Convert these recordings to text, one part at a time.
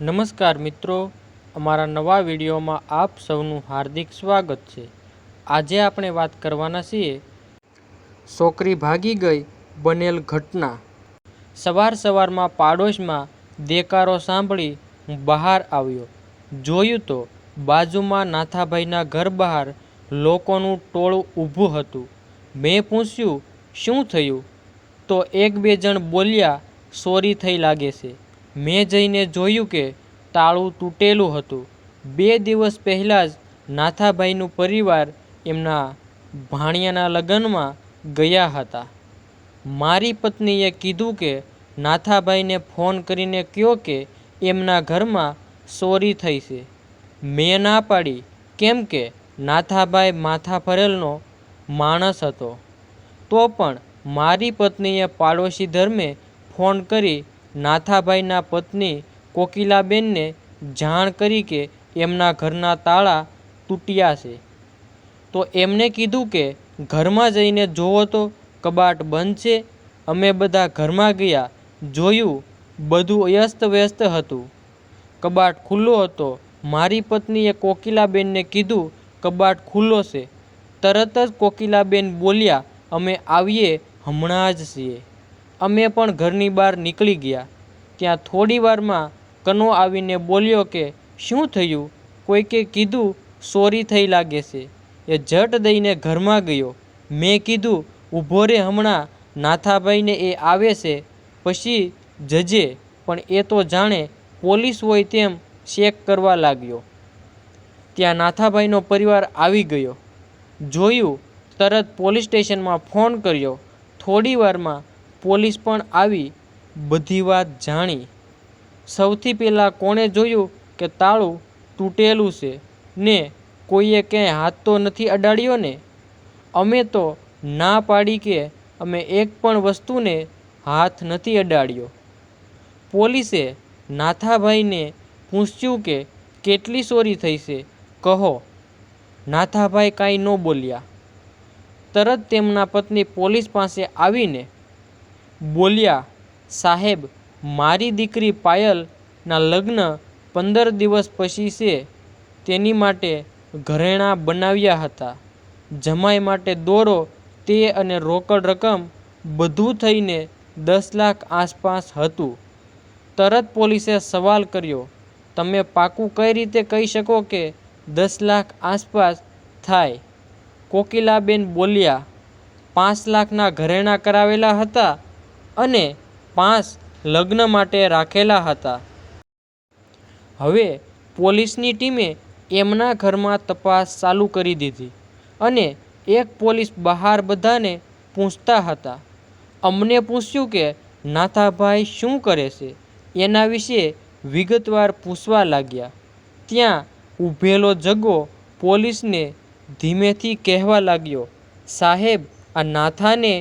નમસ્કાર મિત્રો, અમારા નવા વિડીયોમાં આપ સૌનું હાર્દિક સ્વાગત છે. આજે આપણે વાત કરવાના છીએ, છોકરી ભાગી ગઈ બનેલ ઘટના. સવાર સવારમાં પાડોશમાં દેકારો સાંભળી હું બહાર આવ્યો. જોયું તો બાજુમાં નાથાભાઈના ઘર બહાર લોકોનું ટોળું ઊભું હતું. મેં પૂછ્યું, શું થયું? તો એક બે જણ બોલ્યા, સોરી થઈ લાગે છે. મેં જઈને જોયું કે તાળું તૂટેલું હતું. બે દિવસ પહેલાં જ નાથાભાઈનું પરિવાર એમના ભાણિયાના લગ્નમાં ગયા હતા. મારી પત્નીએ કીધું કે નાથાભાઈને ફોન કરીને કહો કે એમના ઘરમાં ચોરી થઈ છે. મેં ના પાડી, કેમ કે નાથાભાઈ માથા ફરેલનો માણસ હતો. તો પણ મારી પત્નીએ પાડોશી ધર્મે ફોન કરી નાથાભાઈના પત્ની કોકિલાબેનને જાણ કરી કે એમના ઘરના તાળા તૂટ્યા છે. તો એમને કીધું કે, ઘરમાં જઈને જોવો તો કબાટ બંધ છે. અમે બધા ઘરમાં ગયા, જોયું, બધું અસ્ત વ્યસ્ત હતું. કબાટ ખુલ્લો હતો. મારી પત્નીએ કોકિલાબેનને કીધું, કબાટ ખુલ્લો છે. તરત જ કોકિલાબેન બોલ્યા, અમે આવીએ હમણાં જ છીએ. અમે પણ ઘરની બહાર નીકળી ગયા. ત્યાં થોડી વારમાં કનો આવીને બોલ્યો કે, શું થયું? કોઈકે કીધું ચોરી થઈ લાગે છે. એ ઝટ દઈને ઘરમાં ગયો. મેં કીધું ઊભો રે હમણાં, નાથાભાઈને એ આવે છે, પછી જજે. પણ એ તો જાણે પોલીસ હોય તેમ ચેક કરવા લાગ્યો. ત્યાં નાથાભાઈનો પરિવાર આવી ગયો. જોયું, તરત પોલીસ સ્ટેશનમાં ફોન કર્યો. થોડી વારમાં પોલીસ પણ આવી બધી વાત જાણી. સૌથી પહેલાં કોણે જોયું કે તાળું તૂટેલું છે ને કોઈએ ક્યાંય હાથ તો નથી અડાડ્યો ને? અમે તો ના પાડી કે અમે એક પણ વસ્તુને હાથ નથી અડાડ્યો. પોલીસે નાથાભાઈને પૂછ્યું કે કેટલી ચોરી થઈ છે? કહો. નાથાભાઈ કાંઈ ન બોલ્યા. તરત તેમના પત્ની પોલીસ પાસે આવીને બોલ્યા, સાહેબ, મારી દીકરી પાયલના લગ્ન પંદર દિવસ પછી છે. તેની માટે ઘરેણાં બનાવ્યા હતા. જમાઈ માટે દોરો, તે અને રોકડ રકમ બધું થઈને દસ લાખ આસપાસ હતું. તરત પોલીસે સવાલ કર્યો, તમે પાકું કઈ રીતે કહી શકો કે દસ લાખ આસપાસ થાય? કોકિલાબેન બોલ્યા, પાંચ લાખના ઘરેણાં કરાવેલા હતા. અને પાંચ લગ્ન માટે રાખેલા હતા. હવે પોલીસની ટીમે એમના ઘરમાં તપાસ ચાલુ કરી દીધી અને એક પોલીસ બહાર બધાને પૂછતા હતા. અમને પૂછ્યું કે, નાથાભાઈ, શું કરે છે? એના વિશે વિગતવાર પૂછવા લાગ્યા. ત્યાં ઊભેલો જગ્ગો પોલીસને ધીમેથી કહેવા લાગ્યો, સાહેબ, આ નાથાને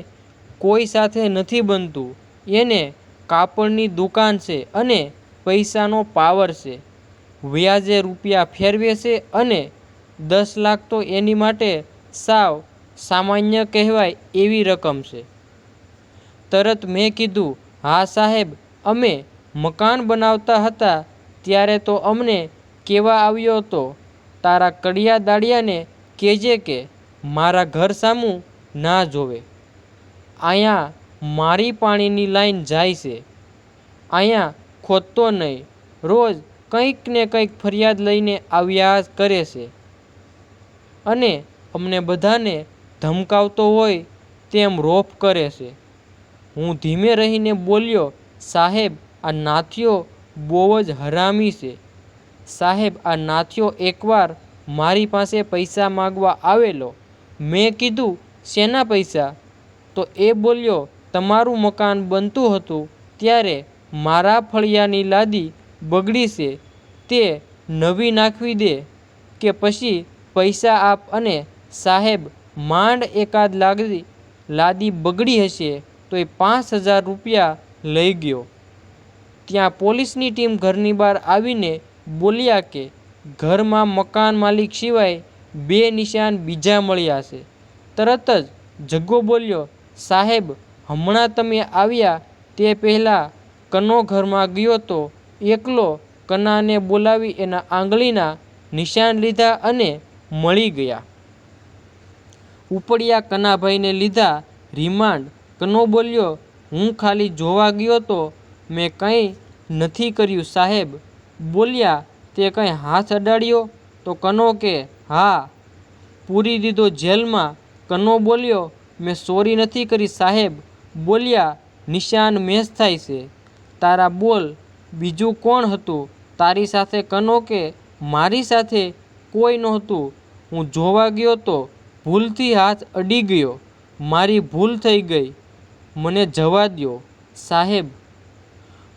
કોઈ સાથે નથી બનતું. એને કાપડની દુકાન છે અને પૈસાનો પાવર છે. વ્યાજે રૂપિયા ફેરવે છે અને દસ લાખ તો એની માટે સાવ સામાન્ય કહેવાય એવી રકમ છે. તરત મેં કીધું, હા સાહેબ, અમે મકાન બનાવતા હતા ત્યારે તો અમને કેવા આવ્યો હતો? તારા કડિયા દાડિયાને કહેજે કે મારા ઘર સામું ના જોવે. અહીંયા મારી પાણીની લાઈન જાય છે. અહીંયા ખોદતો નહીં. રોજ કંઈક ને કંઈક ફરિયાદ લઈને આવ્યા કરે છે. અને અમને બધાને ધમકાવતો હોય તેમ રોફ કરે છે. હું ધીમે રહીને બોલ્યો, સાહેબ, આ નાથિયો બહુ જ હરામી છે. સાહેબ, આ નાથિયો એકવાર મારી પાસે પૈસા માગવા આવેલો. મેં કીધું, શેના પૈસા? તો એ બોલ્યો, તમારું મકાન બનતું હતું ત્યારે મારા ફળિયાની લાદી બગડી છે, તે નવી નાખવી દે કે પછી પૈસા આપ અને સાહેબ માંડ એકાદ લાદી લાદી બગડી હશે તો એ પાંચ હજાર રૂપિયા લઈ ગયો. ત્યાં પોલીસની ટીમ ઘરની બહાર આવીને બોલ્યા કે, ઘરમાં મકાન માલિક સિવાય બે નિશાન બીજા મળ્યા છે. તરત જ જગ્ગો બોલ્યો સાહેબ, હમણાં તમે આવ્યા તે પહેલાં કનો ઘરમાં ગયો તો એકલો કનાને બોલાવી એના આંગળીના નિશાન લીધા અને મળી ગયા. ઉપડ્યા કનાભાઈને લીધા રિમાન્ડ. કનો બોલ્યો, હું ખાલી જોવા ગયો તો મેં કંઈ નથી કર્યું સાહેબ. બોલ્યા, તે કંઈ હાથ અડાડ્યો? તો કનો કે, હા. પૂરી દીધો જેલમાં. કનો બોલ્યો મેં ચોરી નથી કરી સાહેબ. બોલ્યા, નિશાન મેસ થાય છે. તારા બોલ, બીજું કોણ હતું? તારી સાથે કનો કે મારી સાથે કોઈ નહોતું. હું જોવા ગયો તો ભૂલથી હાથ અડી ગયો. મારી ભૂલ થઈ ગઈ. મને જવા દ્યો. સાહેબ,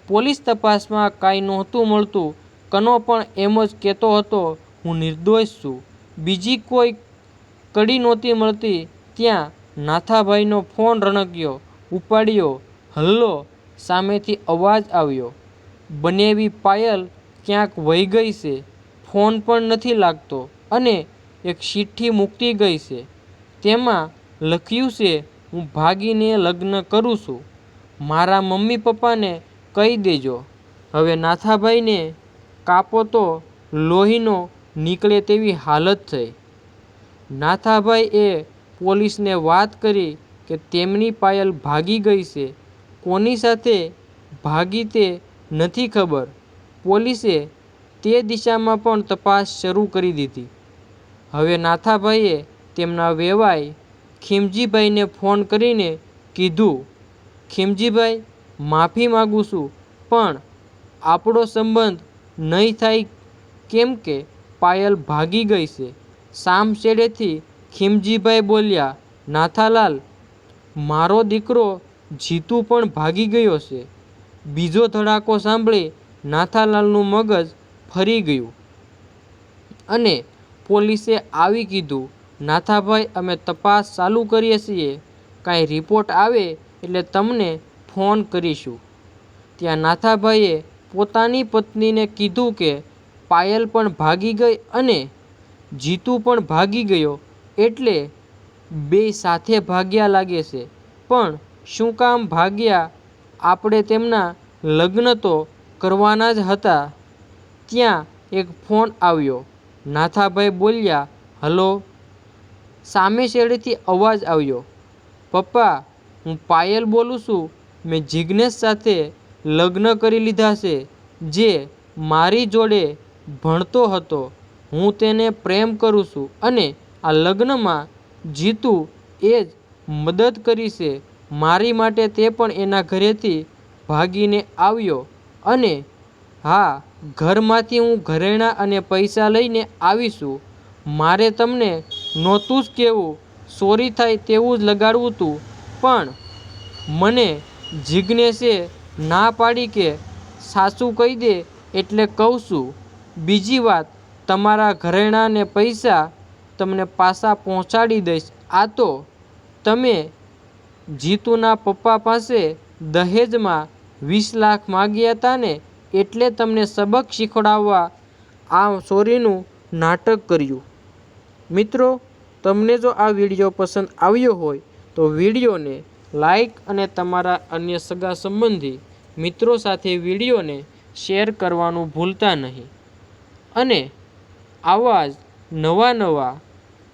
પોલીસ તપાસમાં કાંઈ નહોતું મળતું. કનો પણ એમ જ કહેતો હતો, હું નિર્દોષ છું. બીજી કોઈ કડી નહોતી મળતી. ત્યાં નાથાભાઈનો ફોન રણક્યો, ઉપાડ્યો, હલ્લો, સામેથી અવાજ આવ્યો. બનેવી પાયલ ક્યાંક વહી ગઈ છે, ફોન પણ નથી લાગતો અને એક ચિઠ્ઠી મૂકી ગઈ છે. તેમાં લખ્યું છે, હું ભાગીને લગ્ન કરું છું. મારા મમ્મી પપ્પાને કહી દેજો. હવે નાથાભાઈને કાપો તો લોહીનો નીકળે તેવી હાલત થઈ. નાથાભાઈ એ પોલીસને વાત કરી કે તેમની પાયલ ભાગી ગઈ છે. કોની સાથે ભાગી તે નથી ખબર. પોલીસે તે દિશામાં પણ તપાસ શરૂ કરી દીધી. હવે નાથાભાઈએ તેમના વેવાઈ ખીમજીભાઈને ફોન કરીને કીધું, ખીમજીભાઈ, માફી માગું છું, પણ આપણો સંબંધ નહીં થાય કેમ કે પાયલ ભાગી ગઈ છે. સામશેડેથી ખીમજીભાઈ બોલ્યા, નાથાલાલ, મારો દીકરો જીતુ પણ ભાગી ગયો છે. બીજો ધડાકો સાંભળી નાથાલાલનું મગજ ફરી ગયું. અને પોલીસે આવી કીધું, નાથાભાઈ, અમે તપાસ ચાલુ કરીએ છીએ. કાંઈ રિપોર્ટ આવે એટલે તમને ફોન કરીશું. ત્યાં નાથાભાઈએ પોતાની પત્નીને કીધું કે, પાયલ પણ ભાગી ગઈ અને જીતુ પણ ભાગી ગયો. એટલે બે સાથે ભાગ્યા લાગે છે. પણ શું કામ ભાગ્યા આપણે તેમના લગ્ન તો કરવાના જ હતા. ત્યાં એક ફોન આવ્યો. નાથાભાઈ બોલ્યા, હલો. સામે છેડેથી અવાજ આવ્યો. પપ્પા, હું પાયલ બોલું છું. મેં જિજ્ઞેશ સાથે લગ્ન કરી લીધા છે, જે મારી જોડે ભણતો હતો. હું તેને પ્રેમ કરું છું અને આ લગ્નમાં જીતુ એ જ મદદ કરી છે. મારી માટે તે પણ એના ઘરેથી ભાગીને આવ્યો અને હા, ઘરમાંથી હું ઘરેણાં અને પૈસા લઈને આવીશું. મારે તમને નહોતું જ કહેવું સોરી થાય તેવું જ લગાડવું હતું પણ મને જિજ્ઞેશે ના પાડી કે સાસુ કહી દે એટલે કહું છું, બીજી વાત, તમારા ઘરેણાં ને પૈસા તમને પાછા પહોંચાડી દઈશ. આ તો તમે જીતુના પપ્પા પાસે દહેજમાં વીસ લાખ માગ્યા હતા ને એટલે તમને સબક શીખવાડવા આ ચોરીનું નાટક કર્યું. મિત્રો, તમને જો આ વીડિયો પસંદ આવ્યો હોય તો વિડીયોને લાઈક અને તમારા અન્ય સગા સંબંધી મિત્રો સાથે વિડીયોને શેર કરવાનું ભૂલતા નહીં. અને આવા જ નવા નવા